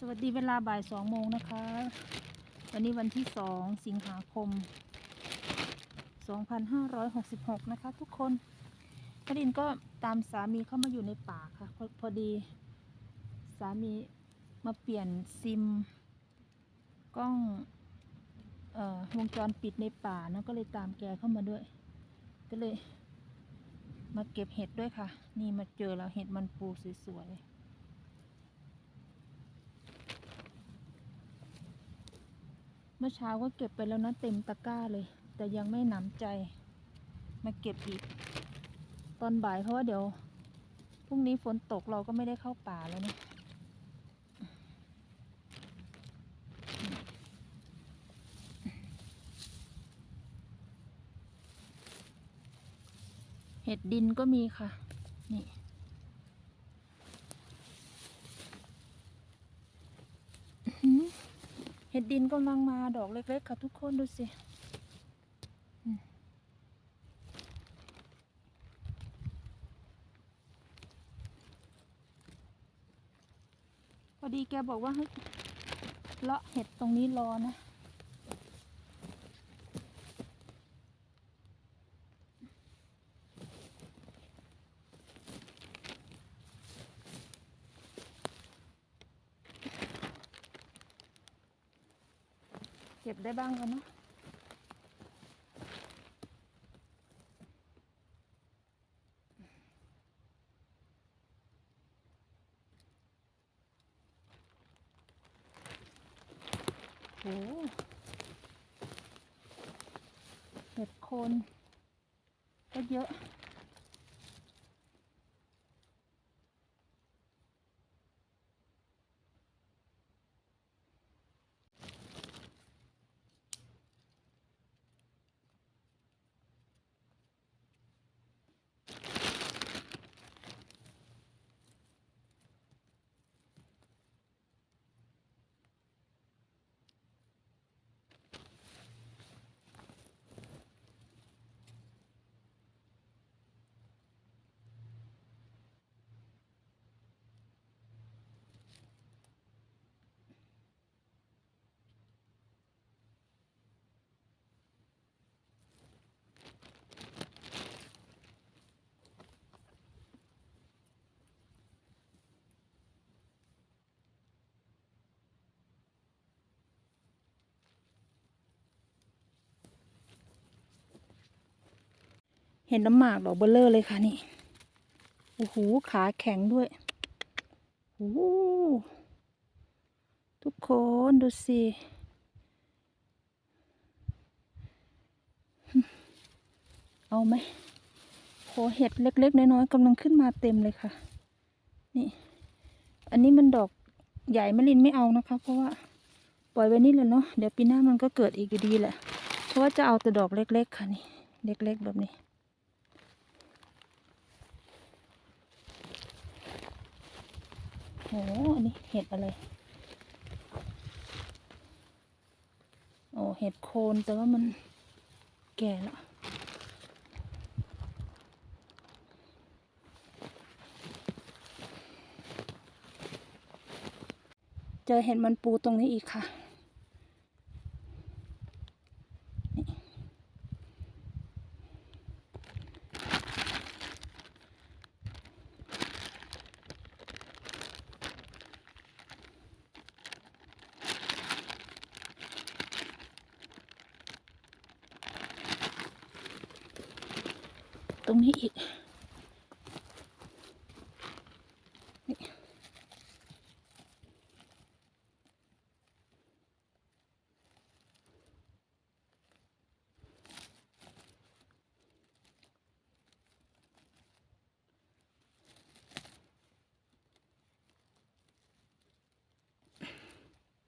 สวัสดีเวลาบ่ายสองโมงนะคะ วันนี้วันที่สองสิงหาคม 2566 นะคะ ทุกคนพดินก็ตามสามีเข้ามาอยู่ในป่าค่ะพอพอดี สามีมาเปลี่ยนซิม กล้องออวงจรปิดในป่านะก็เลยตามแกเข้ามาด้วย ก็เลย มาเก็บเห็ดด้วยค่ะ นี่มาเจอแล้วเห็ดมันปูสวยๆ เมื่อเช้าก็เก็บไปแล้วนะเต็มตะกร้าเลย แต่ยังไม่หนำใจ มาเก็บอีก ตอนบ่ายเพราะว่าเดี๋ยวพรุ่งนี้ฝนตกเราก็ไม่ได้เข้าป่าแล้วนะเห็ดดินก็มีค่ะ นี่อื้อหือ เห็ดดินกำลังมาดอกเล็กๆค่ะทุกคนดูสิพอดีแกบอกว่าให้เลาะเห็ดตรงนี้รอนะ เก็บได้บ้างแล้วเนาะ โห เห็ดโคนก็เยอะ เห็นน้ำหมากดอกเบลเลอร์เลยค่ะนี่ โอ้โห ขาแข็งด้วยโอ้โหทุกคนดูสิ เอาไหมโหเห็ดเล็ก ๆ น้อยๆกำลังขึ้นมาเต็มเลยค่ะ นี่ อันนี้มันดอกใหญ่มะลินไม่เอานะคะ เพราะว่าปล่อยไว้นี่แหละเนาะ เดี๋ยวปีหน้ามันก็เกิดอีกดีแหละ เพราะว่าจะเอาแต่ดอกเล็ก ๆ ค่ะนี่ เล็ก ๆ แบบนี้ โห อันนี้เห็ดอะไร โอ้ เห็ดโคนแต่ว่ามันแก่แล้วเจอเห็ดมันปูตรงนี้อีกค่ะ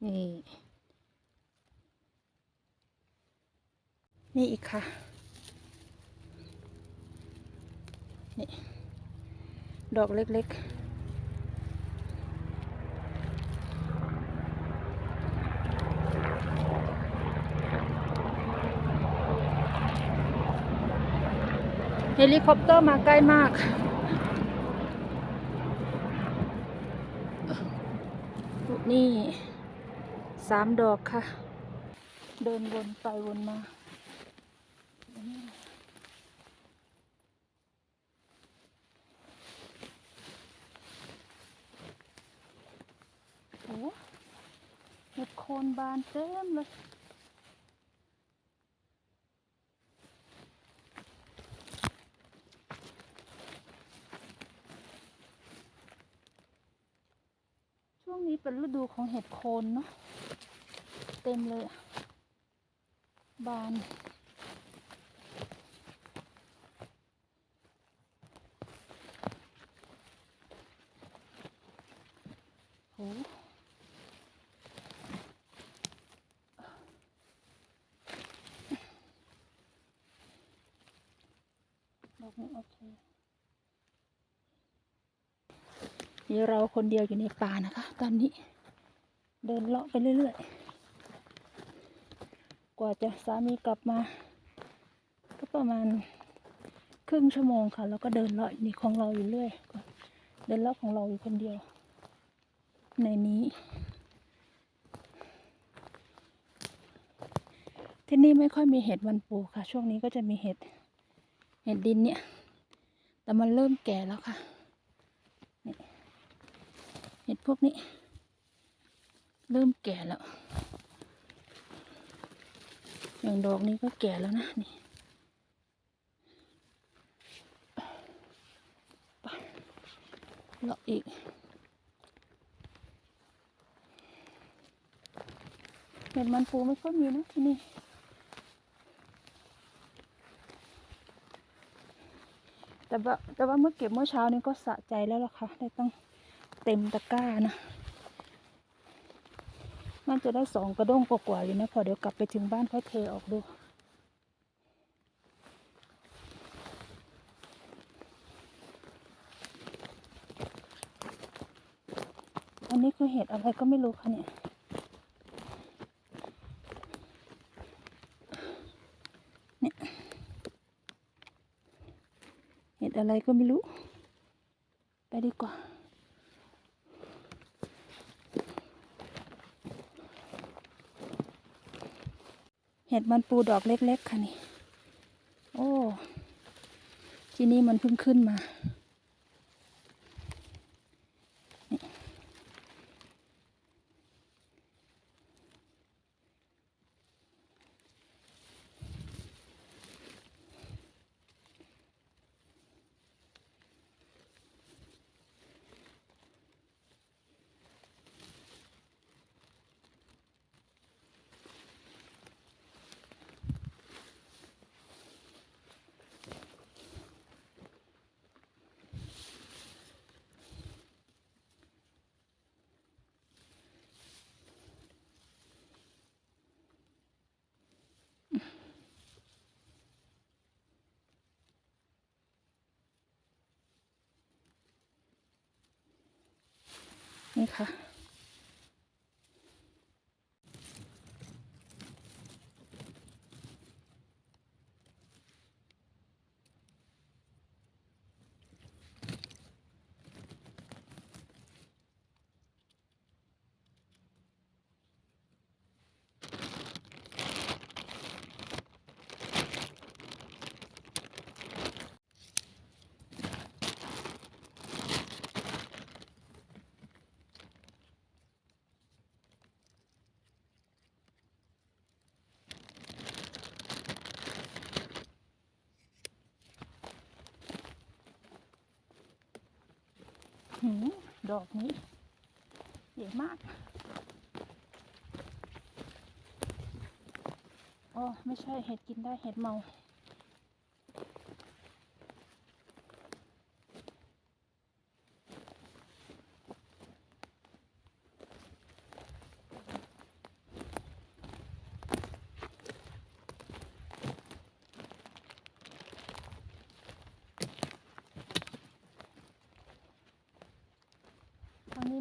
นี่ นี่อีกค่ะ นี่ ดอกเล็กๆเฮลิคอปเตอร์มาใกล้มากนนี่ สามดอกค่ะ เดินวนไปวนมาโอ้เห็ดโคนบานเต็มเลยช่วงนี้เป็นฤดูของเห็ดโคนเนาะ เต็มเลย บาน โหดอกนี้โอเคมีเราคนเดียวอยู่ในป่านะคะ ตอนนี้เดินเลาะไปเรื่อยๆ กว่าจะสามีกลับมา ก็ประมาณครึ่งชั่วโมงค่ะ แล้วก็เดินเลาะนี่ของเราอยู่เรื่อยเดินเลาะของเราอยู่คนเดียว ในนี้ ที่นี่ไม่ค่อยมีเห็ดวันปูค่ะ ช่วงนี้ก็จะมีเห็ดเห็ดดินเนี่ย แต่มันเริ่มแก่แล้วค่ะเห็ดพวกนี้ เริ่มแก่แล้ว อย่างดอกนี้ก็แก่แล้วนะนี่ไปเลาะอีกเห็ดมันปูไม่ค่อยมีนะที่นี่แต่ว่าแต่ว่าเมื่อเก็บเมื่อเช้านี้ก็สะใจแล้วล่ะค่ะได้ตั้งเต็มตะกร้านะ น่าจะได้สองกระด้งกว่าๆอยู่นะพอเดี๋ยวกลับไปถึงบ้านค่อยเทออกดูอันนี้คือเห็ดอะไรก็ไม่รู้ค่ะเนี่ย เนี่ย เห็ดอะไรก็ไม่รู้ ไปดีกว่า เห็ดมันปูดอกเล็กๆค่ะนี่ โอ้ ที่นี่มันเพิ่งขึ้นมา นี่ค่ะ หืมดอกนี้ใหญ่มากอ๋อไม่ใช่เห็ดกินได้เห็ดเมา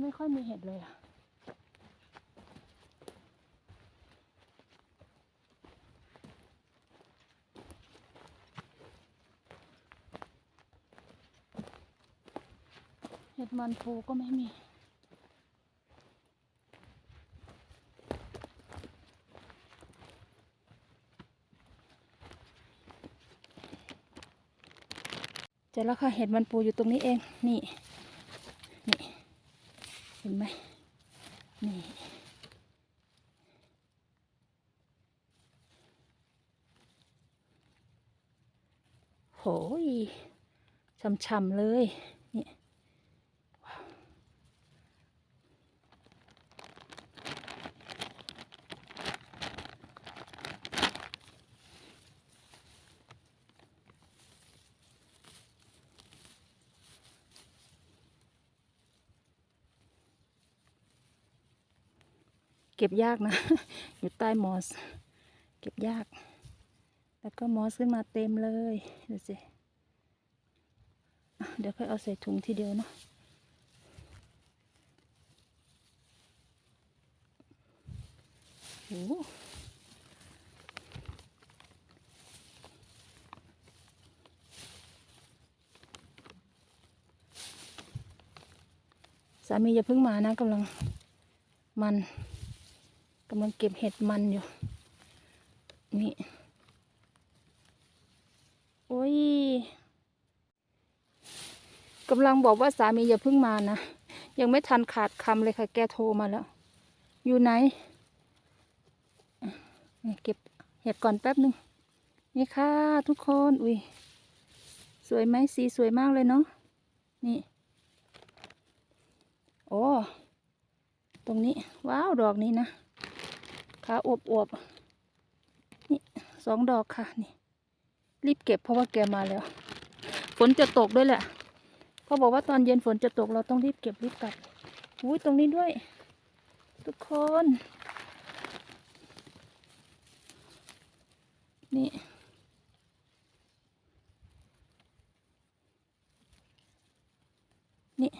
ไม่ค่อยมีเห็ดเลยอะเห็ดมันฟูก็ไม่มีเจอแล้วค่ะเห็ดมันปูอยู่ตรงนี้เองนี่ ห็นไหมนี่โหยช่ำๆเลย นี่ เก็บยากนะ อยู่ใต้มอส เก็บยาก แล้วก็มอสขึ้นมาเต็มเลยดูสิอะเดี๋ยวค่อยเอาใส่ถุงทีเดียวเนาะโอ้สามีอย่าเพิ่งมานะกำลังมัน กำลังเก็บเห็ดมันอยู่ นี่ โอ้ยกำลังบอกว่าสามีอย่าเพิ่งมานะ ยังไม่ทันขาดคำเลยค่ะ แกโทรมาแล้ว อยู่ไหน เก็บเห็ดก่อนแป๊บหนึ่งนี่ค่ะทุกคน อุ้ย สวยไหมสีสวยมากเลยเนาะ นี่ โอ้ ตรงนี้ ว้าว ดอกนี้นะ ขาอวบอวบๆนี่สองดอกค่ะนี่รีบเก็บเพราะว่าแกมาแล้ว ฝนจะตกด้วยแหละเขาบอกว่าตอนเย็นฝนจะตกเราต้องรีบเก็บรีบกลับอุ้ยตรงนี้ด้วย ทุกคน นี่นี่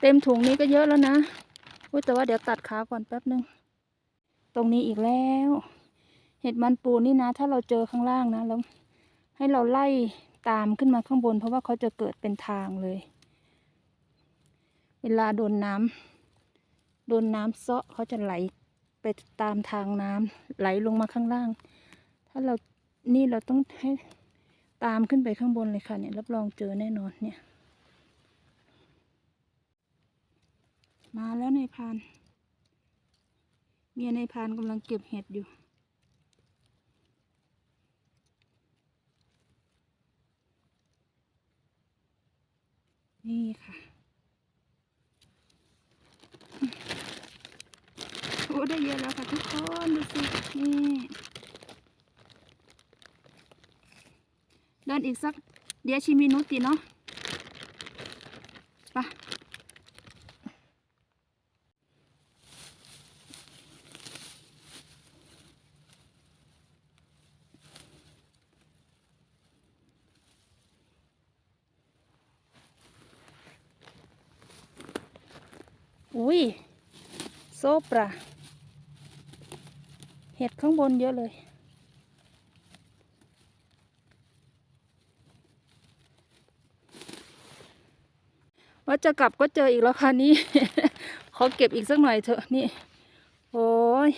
เต็มถุงนี้ก็เยอะแล้วนะ อุ้ยแต่ว่าเดี๋ยวตัดขาก่อนแป๊บนึง ตรงนี้อีกแล้ว เห็ดมันปูนี่นะ ถ้าเราเจอข้างล่างนะแล้วให้เราไล่ตามขึ้นมาข้างบน เพราะว่าเขาจะเกิดเป็นทางเลย เวลาโดนน้ำโดนน้ำเซาะเขาจะไหลไปตามทางน้ำไหลลงมาข้างล่าง ถ้าเรานี่เราต้องให้ตามขึ้นไปข้างบนเลยค่ะเนี่ยรับรองเจอแน่นอนเนี่ย มาแล้วในพาน เมียในพานกำลังเก็บเห็ดอยู่ นี่ค่ะ โอ้ได้เยอะแล้วค่ะทุกคนดูสิ นี่เดินอีกสักเดี๋ยวชิมินุติเนาะไป อุ้ยโซปราเห็ดข้างบนเยอะเลย ว่าจะกลับก็เจออีกแล้วค่ะนี่ ขอเก็บอีกสักหน่อยเถอะนี่ โอ้ย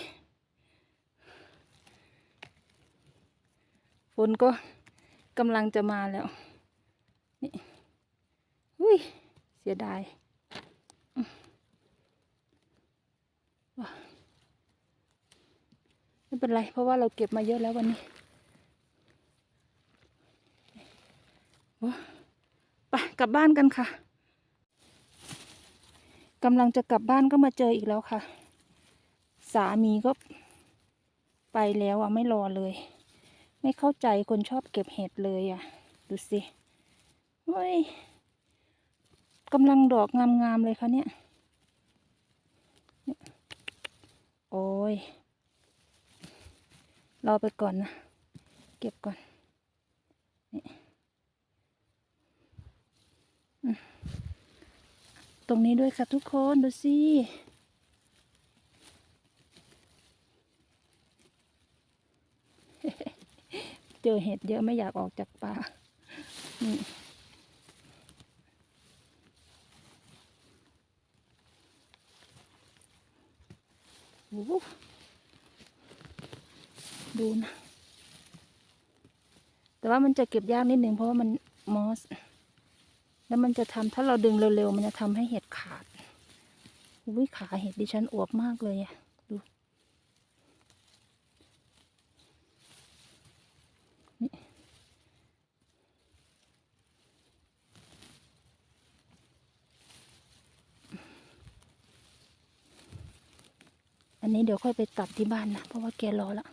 ฝนก็กำลังจะมาแล้ว นี่ อุ้ย เสียดาย ไม่เป็นไร เพราะว่าเราเก็บมาเยอะแล้ววันนี้โอ้ไปกลับบ้านกันค่ะกำลังจะกลับบ้านก็มาเจออีกแล้วค่ะ สามีก็ไปแล้วอะ ไม่รอเลย ไม่เข้าใจคนชอบเก็บเห็ดเลยอะ ดูสิเฮ้ยกำลังดอกงามๆเลยค่ะเนี่ย โอ้ย รอไปก่อนนะ เก็บก่อน นี่ตรงนี้ด้วยค่ะทุกคน ดูสิเจอเห็ดเยอะไม่อยากออกจากป่านี่โอ้โห ดูนะ แต่ว่ามันจะเก็บยากนิดนึงเพราะว่ามันมอส แล้วมันจะทำถ้าเราดึงเร็วๆ มันจะทำให้เห็ดขาด อุ้ยขาเห็ดดิฉันอวบมากเลยอะดูนี่ อันนี้เดี๋ยวค่อยไปตัดที่บ้านนะ เพราะว่าแกรอละ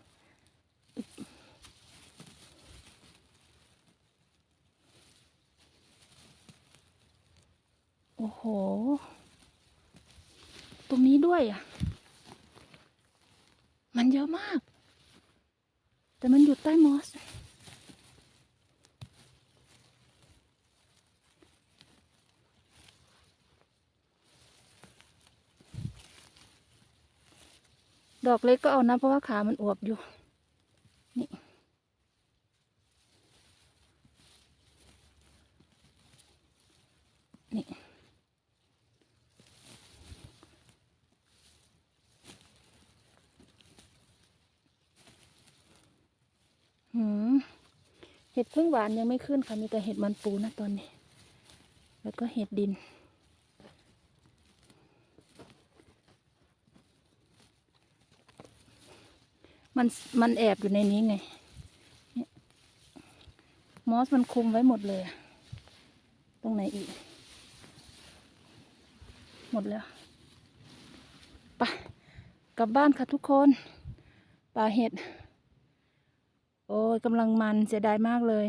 โอ้โห ตรงนี้ด้วยอะ มันเยอะมาก แต่มันอยู่ใต้มอส ดอกเล็กก็เอานะเพราะว่าขามันอวบอยู่ นี่ นี่ หืม เห็ดพึ่งหวานยังไม่ขึ้นค่ะ มีแต่เห็ดมันปูนะตอนนี้ แล้วก็เห็ดดิน มันมันแอบอยู่ในนี้ไงมอสมันคุมไว้หมดเลย ตรงไหนอีก หมดแล้วไปกลับบ้านค่ะทุกคนป่าเห็ด โอ้ยกำลังมันเสียดายมากเลย